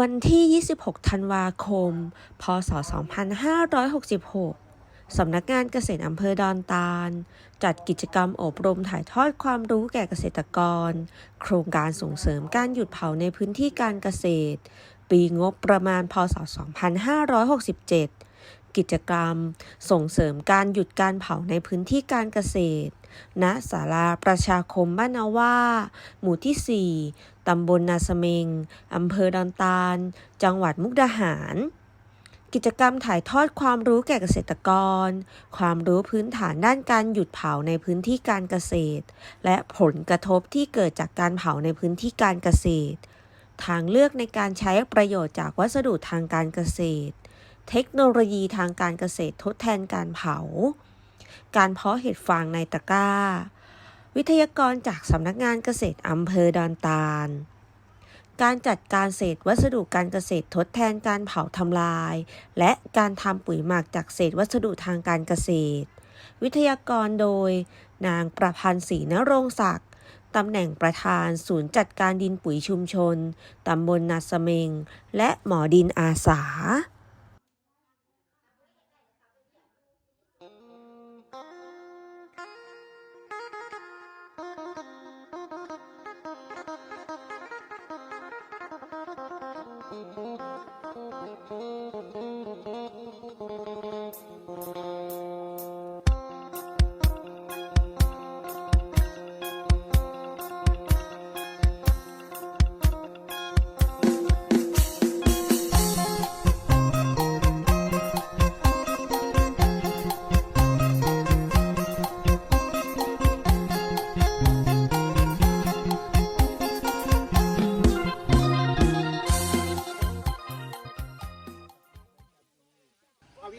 วันที่ 26 ธันวาคม พศ 2566 สำนักงานเกษตรอำเภอดอนตาล จัดกิจกรรมอบรมถ่ายทอดความรู้แก่เกษตรกร โครงการส่งเสริมการหยุดเผาในพื้นที่การเกษตร ปีงบประมาณ พศ 2567 กิจกรรม ส่งเสริมการหยุดการเผาในพื้นที่การเกษตร ณ ศาลาประชาคมบ้านนาว่า หมู่ที่ 4 ตำบลนาสเมงอำเภอดอนตาล จังหวัดมุกดาหาร กิจกรรมถ่ายทอดความรู้แก่เกษตรกร ความรู้พื้นฐานด้านการหยุดเผาในพื้นที่การเกษตร และผลกระทบที่เกิดจากการเผาในพื้นที่การเกษตร ทางเลือกในการใช้ประโยชน์จากวัสดุทางการเกษตร เทคโนโลยีทางการเกษตรทดแทนการเผา การเพาะเห็ดฟางในตะกร้า วิทยากรจากสำนักงานเกษตรอำเภอดอนตาล การจัดการเศษวัสดุการเกษตรทดแทนการเผาทำลาย และการทำปุ๋ยหมักจากเศษวัสดุทางการเกษตร วิทยากรโดย นางประพันธ์ศรีนรงศักดิ์ตำแหน่งประธานศูนย์จัดการดินปุ๋ยชุมชน ตำบลนาสเมง และหมอดินอาสา เ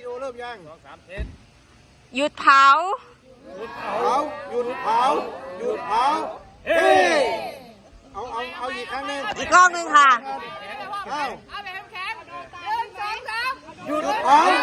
ดีโอเริ่มยังหยุดเผา เผาหยุดเผาหยุดเผาเฮ้เอาเอาเอาอีกครั้งหนึงอีกรอบหนึ่งค่ะ เอาเอาแบบแข็งหนึ่งสองสาม หยุดเผาหยุดเผาหยุดเผา